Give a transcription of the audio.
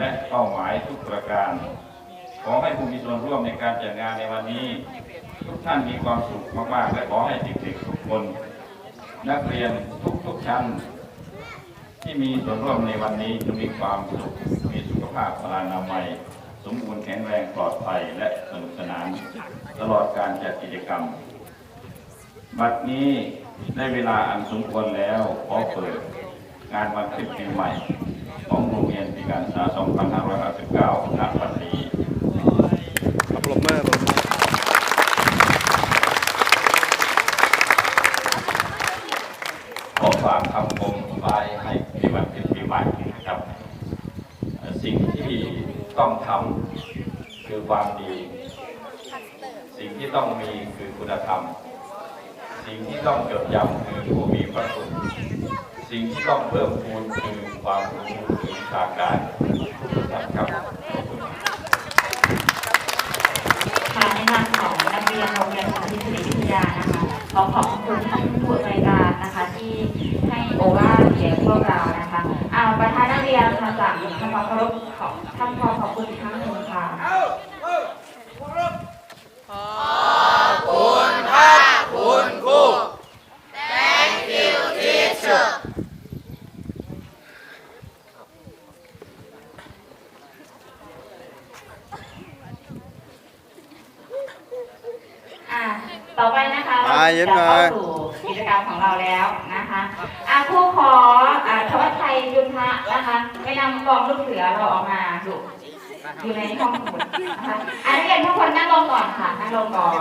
และเป้าหมายทุกประการ ขอให้ผู้มีส่วนร่วมในการจัดงานในวันนี้ ทุกท่านมีความสุขมากๆ และขอให้เด็กๆทุกคน นักเรียนทุกๆชั้น ที่มีส่วนร่วมในวันนี้จะมีความสุขมีสุขภาพพลานามัยสมบูรณ์แข็งแรงปลอดภัยและสนุกสนาน ตลอดการจัดกิจกรรม บัดนี้ได้เวลาอันสมควรแล้วขอเปิด งานวันขึ้นปีใหม่ ของโรงเรียนปีการศึกษา 2559ณวันนี้ปรบมือปรบมือขอฝากคำคมไว้ให้ในวันขึ้นปีใหม่นะครับเอ่อสิ่งที่ต้องทำคือความดี สิ่งที่ต้องมีคือคุณธรรม สิ่งที่ต้องจดจำคือผู้มีพระคุณ สิ่งที่ต้องเพิ่มพูนคือความรู้วิชาการครับค่ะในนามของนักเรียนโรงเรียนสาธิตศิริวิทยานะคะขอขอบคุณท่านผู้อำนวยการนะคะ ที่ให้โอวาทแก่พวกเรานะคะอาประธานนักเรียนมาจากความเคารพขอบท่านขอขอบคุณอีกครั้งหนึ่งค่ะ ต่อไปนะคะเรามาเย็นจะมาเข้าสู่กิจกรรมของเราแล้วนะคะอะครูขออะทวัชชัยยุนทะนะคะไปนำกองลูกเสือเราออกมาดูอยู่ในห้องสมุดนะคะอะนักเรียนทุกคนนั่งลงก่อนค่ะนั่งลงก่อน